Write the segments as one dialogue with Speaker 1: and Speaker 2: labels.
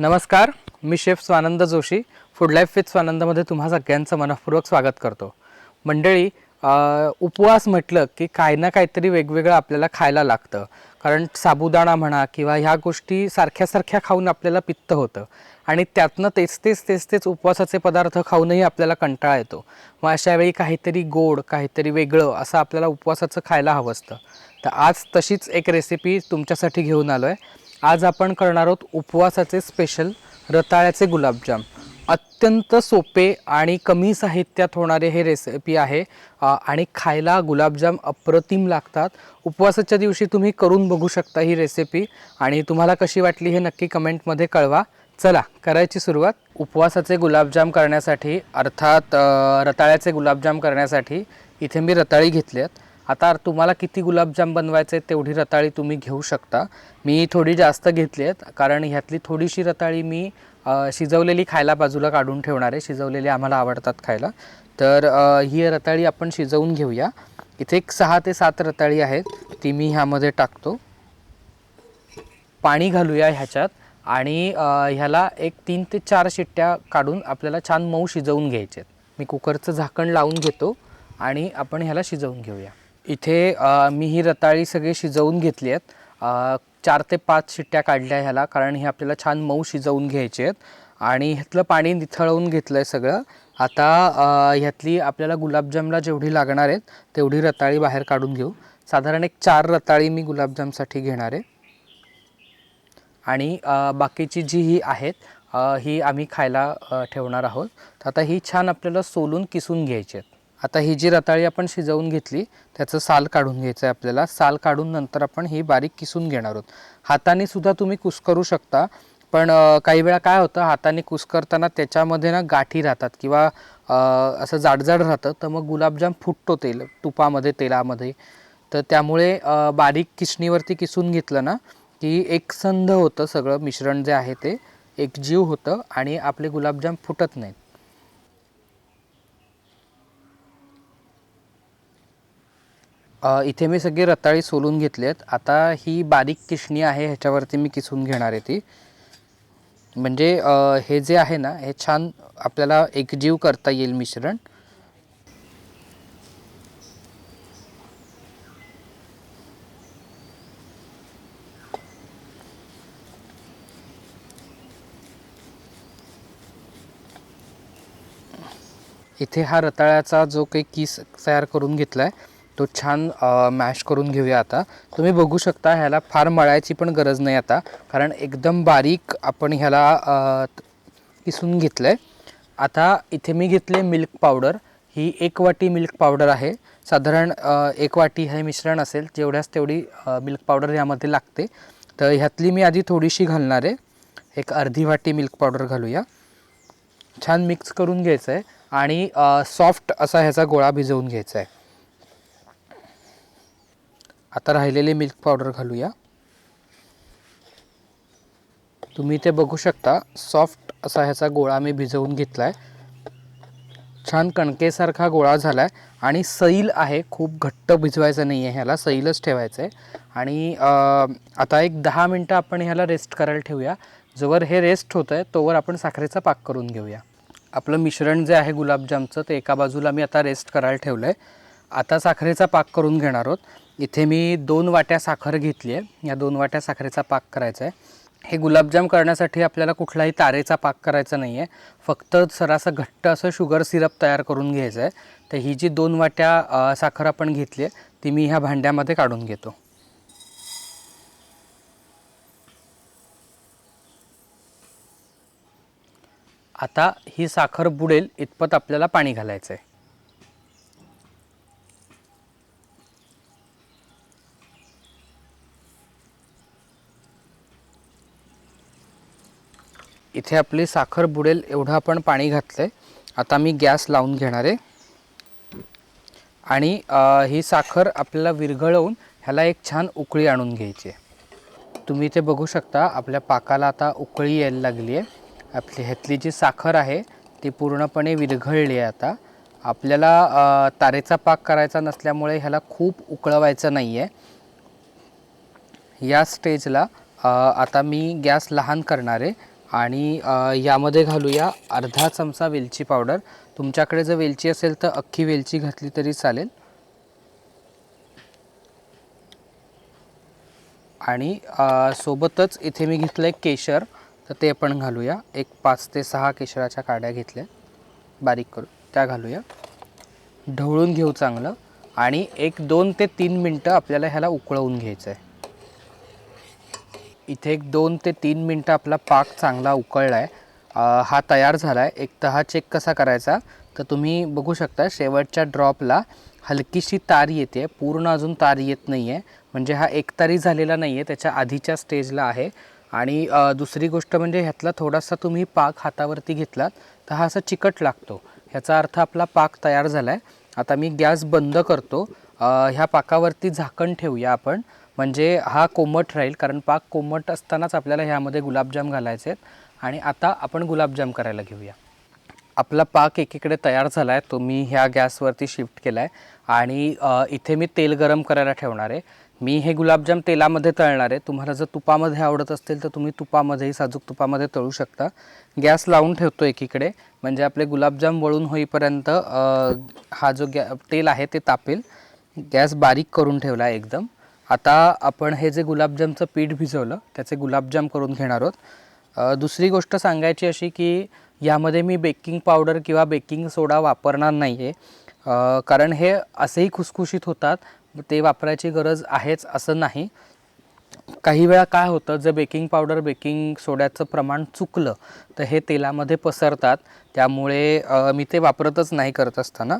Speaker 1: नमस्कार मी chef Swanand Joshi. Food life with स्वानंदमध्ये तुम्हा सगळ्यांचं मनपूर्वक स्वागत करतो. मंडळी उपवास म्हटलं की काही ना काहीतरी वेगवेगळं आपल्याला खायला लागतं. कारण साबुदाणा म्हणा किंवा ह्या गोष्टी सारख्या सारख्या खाऊन आपल्याला पित्त होतं. आणि त्यातनं तेच तेच तेच तेच उपवासाचे पदार्थ खाऊनही आपल्याला कंटाळा येतो. मग अशावेळी काहीतरी गोड काहीतरी वेगळं असं आपल्याला उपवासाचं खायला हवं असतं. तर आज तशीच एक रेसिपी तुमच्यासाठी घेऊन आलो आहे आज आपण करणार आहोत उपवासाचे स्पेशल रताळ्याचे गुलाबजाम. अत्यंत सोपे आणि कमी साहित्यात होणारे हे रेसिपी आहे. आणि खायला गुलाबजाम अप्रतिम लागतात. उपवासाच्या दिवशी तुम्ही करून बघू शकता ही रेसिपी आणि तुम्हाला कशी वाटली हे नक्की कमेंटमध्ये कळवा. चला करायची सुरुवात. उपवासाचे गुलाबजाम करण्यासाठी अर्थात रताळ्याचे गुलाबजाम करण्यासाठी इथे मी रताळी घेतली आहेत आता तुम्हाला किती गुलाबजाम बनवायचे तेवढी रताळी तुम्ही घेऊ शकता. मी थोडी जास्त घेतली आहेत कारण ह्यातली थोडीशी रताळी मी शिजवलेली खायला बाजूला काढून ठेवणार आहे. शिजवलेली आम्हाला आवडतात खायला. तर ही रताळी आपण शिजवून घेऊया. इथे एक सहा ते सात रताळी आहेत ती मी ह्यामध्ये टाकतो. पाणी घालूया ह्याच्यात आणि ह्याला एक तीन ते चार शिट्ट्या काढून आपल्याला छान मऊ शिजवून घ्यायचे आहेत. मी कुकरचं झाकण लावून घेतो आणि आपण ह्याला शिजवून घेऊया. इथे अ, मी ही रताळी सगळी शिजवून घेतली आहेत. अ, चार ते पाच शिट्ट्या काढल्या ह्याला कारण हे आपल्याला छान मऊ शिजवून घ्यायचे आहेत. आणि ह्यातलं पाणी निथळवून घेतलं आहे सगळं. आता अ, ह्यातली आपल्याला गुलाबजामला जेवढी लागणार आहेत तेवढी रताळी बाहेर काढून घेऊ. साधारण एक चार रताळी मी गुलाबजामसाठी घेणार आहे. आणि अ, बाकीची जी ही आहेत अ, ही आम्ही खायला अ, ठेवणार आहोत. तर आता ही छान आपल्याला सोलून किसून घ्यायची आहेत. आता ही जी रताळी आपण शिजवून घेतली त्याचं साल काढून घ्यायचं आहे आपल्याला. साल काढून नंतर आपण ही बारीक किसून घेणार आहोत. हाताने सुद्धा तुम्ही कुस्करू शकता पण काही वेळा काय होतं हाताने कुस्करताना त्याच्यामध्ये ना गाठी राहतात किंवा असं जाडजाड राहतं तर मग गुलाबजाम फुटतो तेल तुपामध्ये तेलामध्ये. तर त्यामुळे बारीक किसणीवरती किसून घेतलं ना की एकसंध होतं सगळं मिश्रण जे आहे ते एकजीव होतं आणि आपले गुलाबजाम फुटत नाहीत. अ, इथे मी सगळी रताळी सोलून घेतलेत. आहेत आता ही बारीक किसणी आहे ह्याच्यावरती मी किसून घेणार आहे ती. म्हणजे अ, हे जे आहे ना हे छान आपल्याला एकजीव करता येईल मिश्रण. इथे हा रताळ्याचा जो काही किस तयार करून घेतला आहे तो छान मॅश करून घेऊया आता. तुम्ही बघू शकता ह्याला फार मळायची पण गरज नाही आता. कारण एकदम बारीक आपण ह्याला किसून घेतलं आहे आता इथे मी घेतले मिल्क पावडर ही एक वाटी मिल्क पावडर आहे. साधारण एक वाटी हे मिश्रण असेल जेवढ्याच तेवढी मिल्क पावडर यामध्ये लागते. तर ह्यातली मी आधी थोडीशी घालणार आहे. एक अर्धी वाटी मिल्क पावडर घालूया. छान मिक्स करून घ्यायचं आहे आणि सॉफ्ट असा ह्याचा गोळा भिजवून घ्यायचा आहे आता राहिलेले मिल्क पावडर घालूया. तुम्ही ते बघू शकता सॉफ्ट असा ह्याचा गोळा मी भिजवून घेतला आहे छान कणकेसारखा गोळा झाला आहे आणि सैल आहे खूप घट्ट भिजवायचं नाही आहे ह्याला सैलच ठेवायचं आहे आणि आता एक दहा मिनटं आपण ह्याला रेस्ट करायला ठेवूया. जोवर हे रेस्ट होतं आहे तोवर आपण साखरेचा पाक करून घेऊया. आपलं मिश्रण जे आहे गुलाबजामचं ते एका बाजूला मी आता रेस्ट करायला ठेवलं आहे आता साखरेचा पाक करून घेणार आहोत. इथे मी दोन वाट्या साखर घेतली आहे. या दोन वाट्या साखरेचा पाक करायचा आहे. हे गुलाबजाम करण्यासाठी आपल्याला कुठलाही तारेचा पाक करायचा नाही आहे फक्त सरासं घट्ट असं शुगर सिरप तयार करून घ्यायचं आहे. तर ही जी दोन वाट्या साखर आपण घेतली आहे ती मी ह्या भांड्यामध्ये काढून घेतो. आता ही साखर बुडेल इतपत आपल्याला पाणी घालायचं आहे इथे आपली साखर बुडेल एवढं आपण पाणी घातलं आहे आता मी गॅस लावून घेणार आहे. आणि ही साखर आपल्याला विरघळवून ह्याला एक छान उकळी आणून घ्यायची आहे. तुम्ही इथे बघू शकता आपल्या पाकाला आता उकळी यायला लागली आहे. आपली ह्यातली जी साखर आहे ती पूर्णपणे विरघळली आहे आता. आपल्याला तारेचा पाक करायचा नसल्यामुळे ह्याला खूप उकळवायचं नाही आहे या स्टेजला आता मी गॅस लहान करणार आहे. आणि यामध्ये घालूया अर्धा चमचा वेलची पावडर. तुमच्याकडे जर वेलची असेल तर अख्खी वेलची घातली तरी चालेल. आणि सोबतच इथे मी घेतलं आहे केशर तर ते पण घालूया. एक पाच ते सहा केशराच्या काड्या घेतल्या. बारीक करून त्या घालूया. ढवळून घेऊ चांगलं. आणि एक दोन ते तीन मिनटं आपल्याला ह्याला उकळवून घ्यायचं आहे इथे एक दोन ते तीन मिनटं आपला पाक चांगला उकळला आहे हा तयार झाला आहे एक तर हा चेक कसा करायचा? तर तुम्ही बघू शकता शेवटच्या ड्रॉपला हलकीशी तार येते. पूर्ण अजून तार येत नाही आहे म्हणजे हा एकतारी झालेला नाही आहे त्याच्या आधीच्या स्टेजला आहे. आणि दुसरी गोष्ट म्हणजे ह्यातला थोडासा तुम्ही पाक हातावरती घेतलात तर हा असा चिकट लागतो. ह्याचा अर्थ आपला पाक तयार झाला आहे आता मी गॅस बंद करतो. ह्या पाकावरती झाकण ठेवूया आपण. म्हणजे हा कोमट राहील कारण पाक कोमट असतानाच आपल्याला ह्यामध्ये गुलाबजाम घालायचे आहेत. आणि आता आपण गुलाबजाम करायला घेऊया. आपला पाक एकीकडे तयार झाला आहे तो मी ह्या गॅसवरती शिफ्ट केला आहे आणि इथे मी तेल गरम करायला ठेवणार आहे. मी हे गुलाबजाम तेलामध्ये तळणार आहे. तुम्हाला जर तुपामध्ये आवडत असतील तर तुम्ही तुपामध्येही साजूक तुपामध्ये तळू शकता. गॅस लावून ठेवतो एकीकडे. म्हणजे आपले गुलाबजाम वळून होईपर्यंत हा जो गॅ तेल आहे ते तापेल. गॅस बारीक करून ठेवला आहे एकदम. आता आपण हे जे गुलाबजामचं पीठ भिजवलं त्याचे गुलाबजाम करून घेणार आहोत. दुसरी गोष्ट सांगायची अशी की यामध्ये मी बेकिंग पावडर किंवा बेकिंग सोडा वापरणार नाही आहे कारण हे असेही खुसखुशीत होतात ते वापरायची गरज आहेच असं नाही. काही वेळा काय होतं जर बेकिंग पावडर बेकिंग सोड्याचं प्रमाण चुकलं तर हे तेलामध्ये पसरतात. त्यामुळे मी ते वापरतच नाही करत असताना.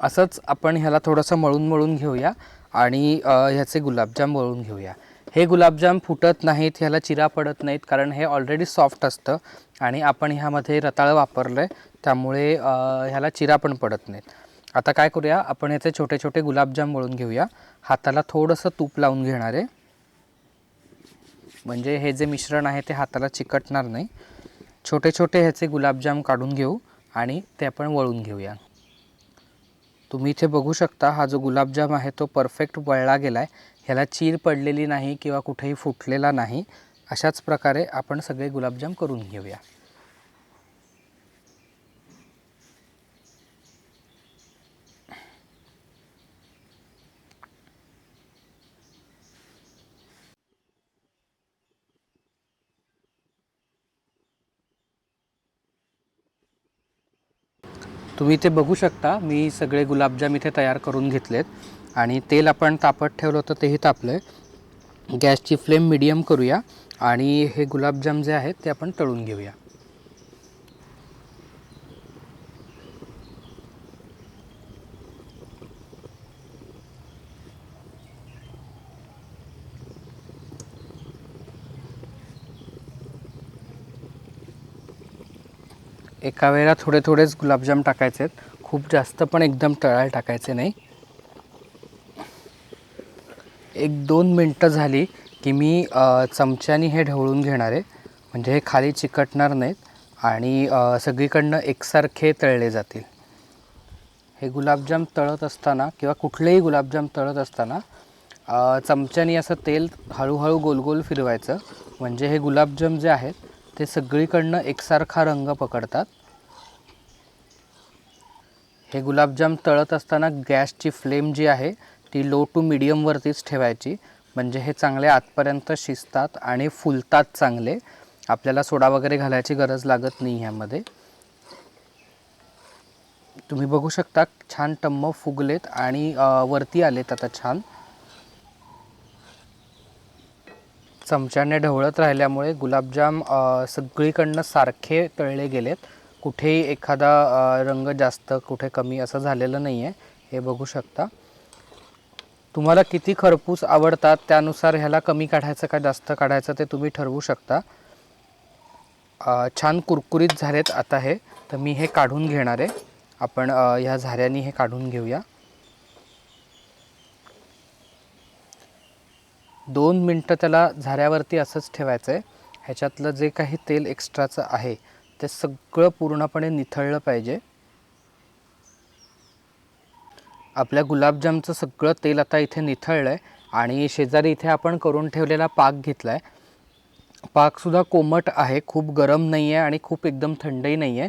Speaker 1: असंच आपण ह्याला थोडंसं मळून मळून घेऊया. आणि ह्याचे गुलाबजाम वळून घेऊया. हे गुलाबजाम फुटत नाहीत ह्याला चिरा पडत नाहीत कारण हे ऑलरेडी सॉफ्ट असतं आणि आपण ह्यामध्ये रताळं वापरलं आहे त्यामुळे ह्याला चिरा पण पडत नाहीत. आता काय करूया आपण ह्याचे छोटे छोटे गुलाबजाम वळून घेऊया. हाताला थोडंसं तूप लावून घेणार आहे. म्हणजे हे जे मिश्रण आहे ते हाताला चिकटणार नाही. छोटे छोटे ह्याचे गुलाबजाम काढून घेऊ आणि ते आपण वळून घेऊया. तुम्ही इथे बघू शकता हा जो गुलाबजाम आहे तो परफेक्ट वळला गेला आहे ह्याला चीर पडलेली नाही किंवा कुठेही फुटलेला नाही. अशाच प्रकारे आपण सगळे गुलाबजाम करून घेऊया. तुम्ही इथे बघू शकता मी सगळे गुलाबजाम इथे तयार करून घेतलेत. आणि तेल आपण तापत ठेवलं होतं तेही तापलं आहे गॅसची फ्लेम मिडियम करूया आणि हे गुलाबजाम जे आहेत ते आपण तळून घेऊया. एका वेळेला थोडे थोडेच गुलाबजाम टाकायचे आहेत. खूप जास्त पण एकदम तळायला टाकायचे नाही. एक दोन मिनटं झाली की मी चमच्यानी हे ढवळून घेणार आहे. म्हणजे हे खाली चिकटणार नाहीत आणि सगळीकडनं एकसारखे तळले जातील. हे गुलाबजाम तळत असताना किंवा कुठलेही गुलाबजाम तळत असताना चमच्यानी असं तेल हळूहळू गोल गोल फिरवायचं. म्हणजे हे गुलाबजाम जे आहेत ते सगळीकडनं एकसारखा रंग पकडतात. हे गुलाबजाम तळत असताना गॅसची फ्लेम जी आहे ती लो टू मिडियमवरतीच ठेवायची. म्हणजे हे चांगले आतपर्यंत शिजतात आणि फुलतात चांगले. आपल्याला सोडा वगैरे घालायची गरज लागत नाही ह्यामध्ये. तुम्ही बघू शकता छान टम्म फुगलेत आणि वरती आलेत आता छान. चमच्याने ढवळत राहिल्यामुळे गुलाबजाम सगळीकडनं सारखे तळले गेलेत. कुठेही एखादा रंग जास्त कुठे कमी असं झालेलं नाही आहे हे बघू शकता. तुम्हाला किती खरपूस आवडतात त्यानुसार ह्याला कमी काढायचं का जास्त काढायचं ते तुम्ही ठरवू शकता. छान कुरकुरीत झालेत आता हे. तर मी हे काढून घेणार आहे. आपण ह्या झाऱ्यानी हे काढून घेऊया. दोन मिनटं त्याला झाऱ्यावरती असंच ठेवायचं आहे ह्याच्यातलं जे काही तेल एक्स्ट्राचं आहे ते सगळं पूर्णपणे निथळलं पाहिजे. आपल्या गुलाबजामचं सगळं तेल आता इथे निथळलं आहे आणि शेजारी इथे आपण करून ठेवलेला पाक घेतला आहे पाकसुद्धा कोमट आहे खूप गरम नाही आहे आणि खूप एकदम थंडही नाही आहे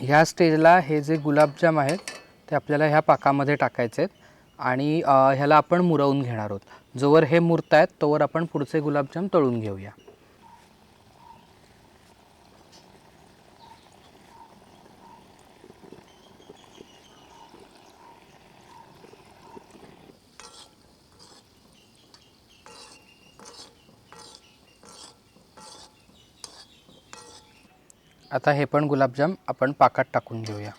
Speaker 1: ह्या स्टेजला हे जे गुलाबजाम आहेत ते आपल्याला ह्या पाकामध्ये टाकायचे आहेत आणि ह्याला आपण मुरवून घेणार आहोत. जोवर हे मुरत आहेत तोवर आपण पुढचे गुलाबजाम तळून घेऊया. आता हे पण गुलाबजाम आपण पाकात टाकून घेऊया.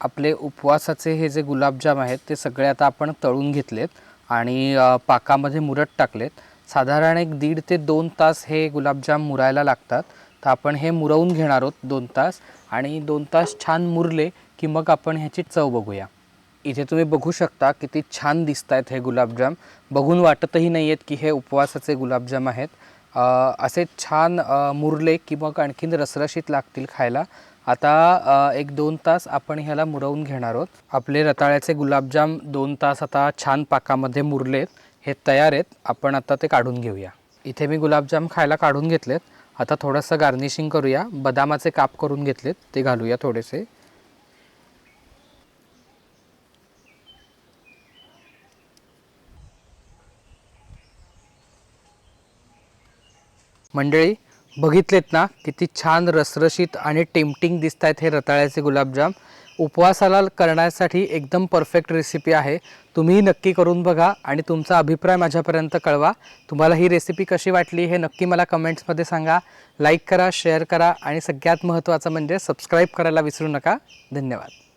Speaker 1: आपले उपवासाचे हे जे गुलाबजाम आहेत ते सगळे आता आपण तळून घेतलेत. आणि पाकामध्ये मुरत टाकलेत. साधारण एक दीड ते दोन तास हे गुलाबजाम मुरायला लागतात. तर आपण हे मुरवून घेणार आहोत दोन तास आणि दोन तास छान मुरले की मग आपण ह्याची चव बघूया. इथे तुम्ही बघू शकता किती छान दिसत आहेत हे गुलाबजाम. बघून वाटतही नाही आहेत की हे उपवासाचे गुलाबजाम आहेत. असे छान मुरले की मग आणखीन रसरशीत लागतील खायला. आता एक दोन तास आपण ह्याला मुरवून घेणार आहोत. आपले रताळ्याचे गुलाबजाम दोन तास आता छान पाकामध्ये मुरलेत हे तयार आहेत. आपण आता ते काढून घेऊया. इथे मी गुलाबजाम खायला काढून घेतलेत. आता थोडंसं गार्निशिंग करूया. बदामाचे काप करून घेतलेत ते घालूया थोडेसे. मंडळी बघितलेत ना किती छान रसरशीत आणि टेम्पटिंग दिसत आहेत हे रताळ्याचे गुलाबजाम. उपवासाला करण्यासाठी एकदम परफेक्ट रेसिपी आहे. तुम्ही नक्की करून बघा आणि तुमचा अभिप्राय माझ्यापर्यंत कळवा. तुम्हाला ही रेसिपी कशी वाटली हे नक्की मला कमेंट्समध्ये सांगा. लाईक करा शेअर करा आणि सगळ्यात महत्त्वाचं म्हणजे सबस्क्राईब करायला विसरू नका. धन्यवाद.